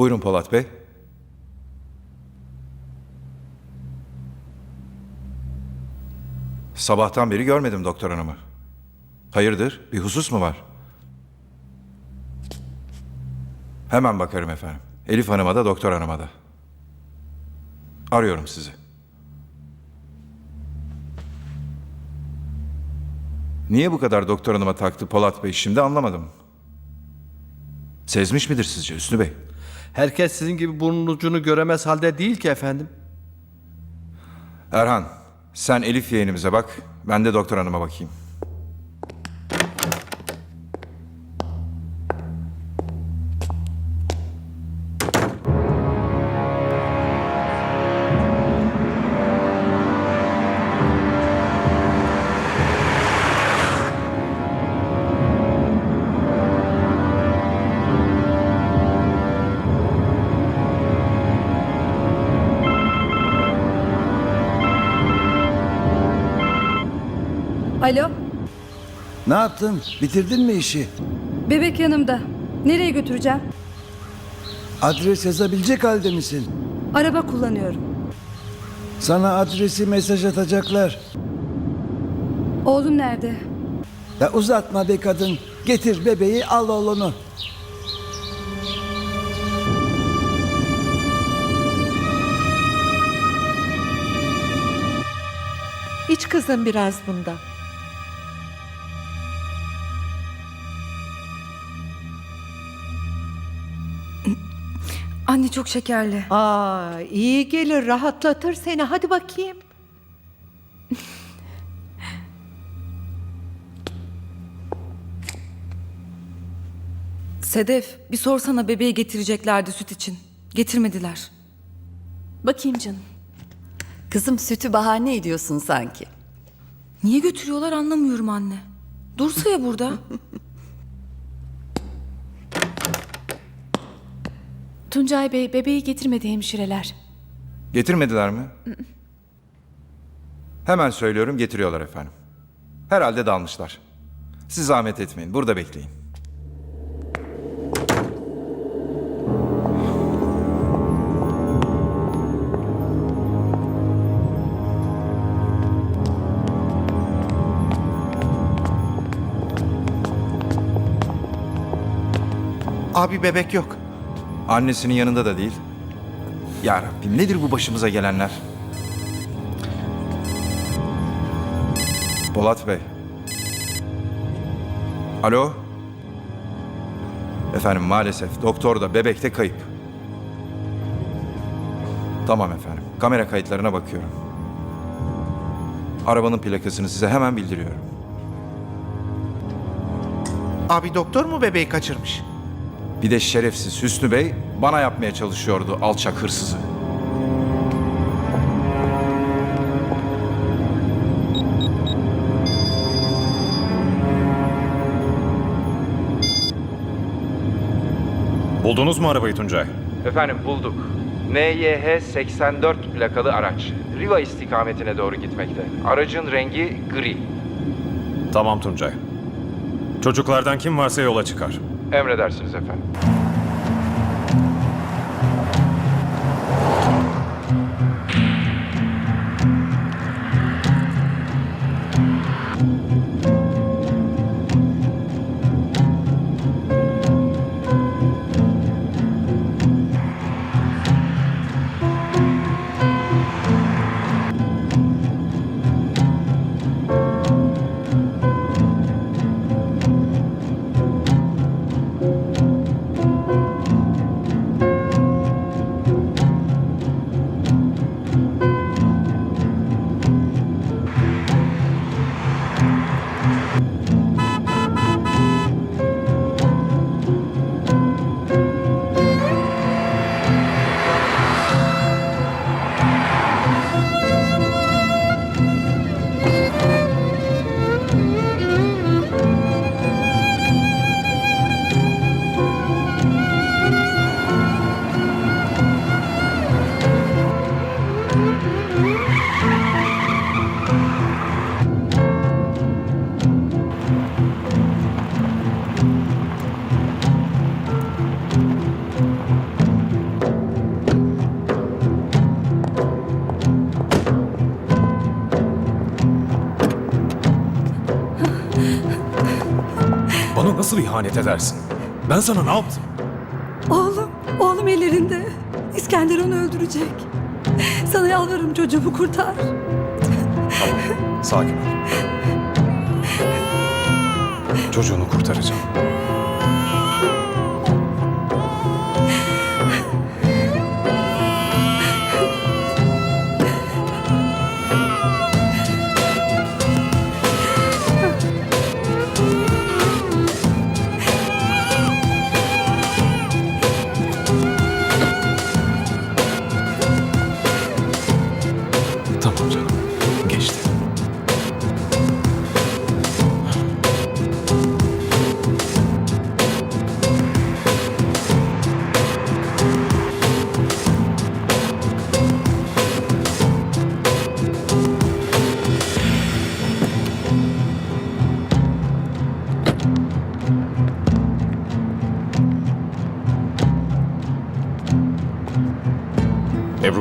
Buyurun Polat Bey. Sabahtan beri görmedim doktor hanımı. Hayırdır? Bir husus mu var? Hemen bakarım efendim. Elif hanıma da doktor hanıma da. Arıyorum sizi. Niye bu kadar doktor hanıma taktı Polat Bey şimdi anlamadım. Sezmiş midir sizce Hüsnü Bey? Herkes sizin gibi burnun ucunu göremez halde değil ki efendim. Erhan, sen Elif yeğenimize bak, ben de doktor hanıma bakayım. Alo, Ne yaptın? Bitirdin mi işi? bebek yanımda. Nereye götüreceğim? Adres yazabilecek halde misin? Araba kullanıyorum. Sana adresi mesaj atacaklar. Oğlum nerede? Ya uzatma be kadın. Getir bebeği al oğlunu. İç kızım biraz bundan. Anne çok şekerli. Aa, iyi gelir, rahatlatır seni. Hadi bakayım. Sedef, bir sorsana bebeği getireceklerdi süt için. Getirmediler. Bakayım canım. Kızım sütü bahane ediyorsun sanki. Niye götürüyorlar anlamıyorum anne. Dursa ya burada. Tuncay Bey bebeği getirmedi hemşireler. Getirmediler mi? Hemen söylüyorum, getiriyorlar efendim. Herhalde dalmışlar. Siz zahmet etmeyin, burada bekleyin. Abi bebek yok. Annesinin yanında da değil. Ya Rabbim nedir bu başımıza gelenler? Polat Bey. Alo? Efendim maalesef doktor da bebek de kayıp. Tamam efendim. Kamera kayıtlarına bakıyorum. Arabanın plakasını size hemen bildiriyorum. Abi doktor mu bebeği kaçırmış? Bir de şerefsiz Hüsnü Bey bana yapmaya çalışıyordu alçak hırsızı. Buldunuz mu arabayı Tuncay? Efendim bulduk. NYH 84 plakalı araç. Riva istikametine doğru gitmekte. Aracın rengi gri. Tamam Tuncay. Çocuklardan kim varsa yola çıkar. Emredersiniz efendim. Nasıl ihanet edersin? Ben sana ne yaptım? Oğlum, oğlum ellerinde. İskender onu öldürecek. Sana yalvarırım çocuğumu kurtar. Tamam, sakin ol. Çocuğunu kurtaracağım.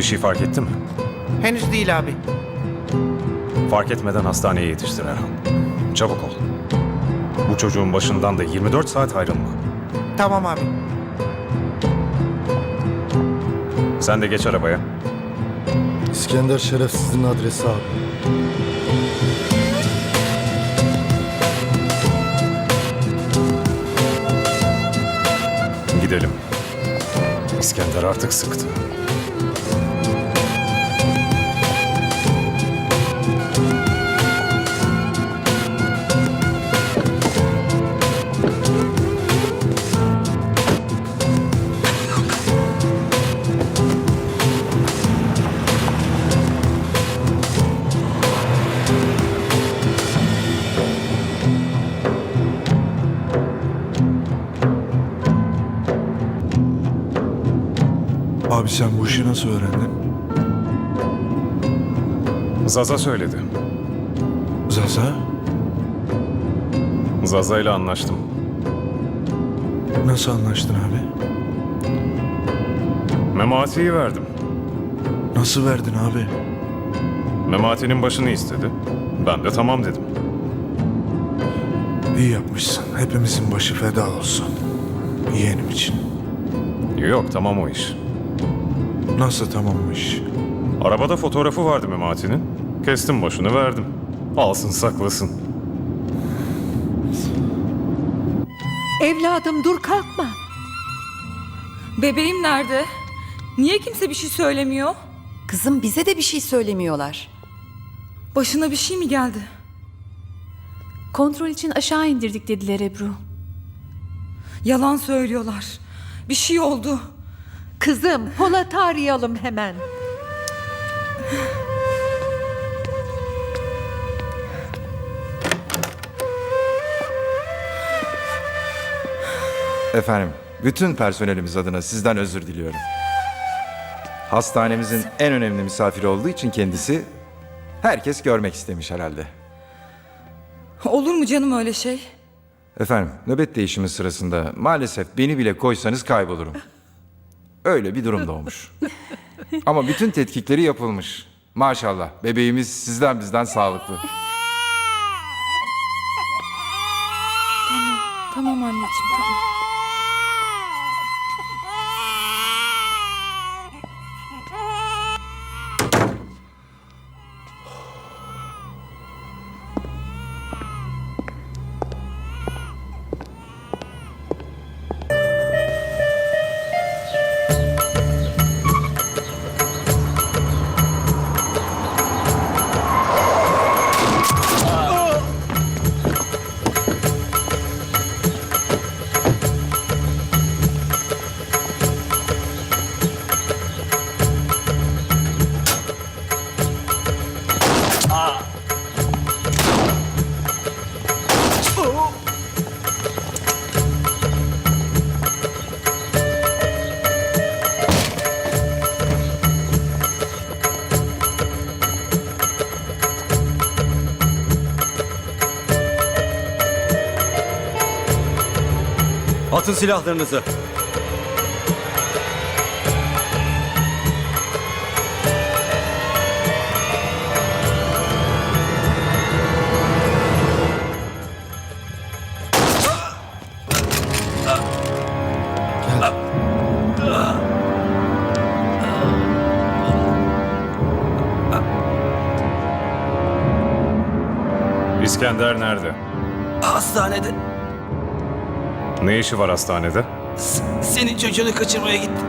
Bir şey fark etti mi? Henüz değil abi. Fark etmeden hastaneye yetiştir Erhan. Çabuk ol. Bu çocuğun başından da 24 saat ayrılma. Tamam abi. Sen de geç arabaya. İskender şerefsizin adresi abi. Gidelim. İskender artık sıktı. Abi sen bu işi nasıl öğrendin? Zaza söyledi. Zaza? Zaza ile anlaştım. Nasıl anlaştın abi? Memati'yi verdim. Nasıl verdin abi? Memati'nin başını istedi. Ben de tamam dedim. İyi yapmışsın. Hepimizin başı feda olsun. Yeğenim için. Yok tamam o iş. Nasıl tamammış? Arabada fotoğrafı vardı Memati'nin. Kestim başını verdim. Alsın saklasın. Evladım dur kalkma. Bebeğim nerede? Niye kimse bir şey söylemiyor? Kızım bize de bir şey söylemiyorlar. Başına bir şey mi geldi? Kontrol için aşağı indirdik dediler Ebru. Yalan söylüyorlar. Bir şey oldu. Kızım Polat'ı arayalım hemen. Efendim, bütün personelimiz adına sizden özür diliyorum. Hastanemizin en önemli misafiri olduğu için kendisi herkes görmek istemiş herhalde. Olur mu canım öyle şey? Efendim, nöbet değişimi sırasında maalesef beni bile koysanız kaybolurum. Öyle bir durum doğmuş. Ama bütün tetkikleri yapılmış. Maşallah, bebeğimiz sizden bizden sağlıklı. Tamam anneciğim tamam. Atın silahlarınızı. İskender nerede? Hastanede. Ne işi var hastanede? S- senin çocuğunu kaçırmaya gittim.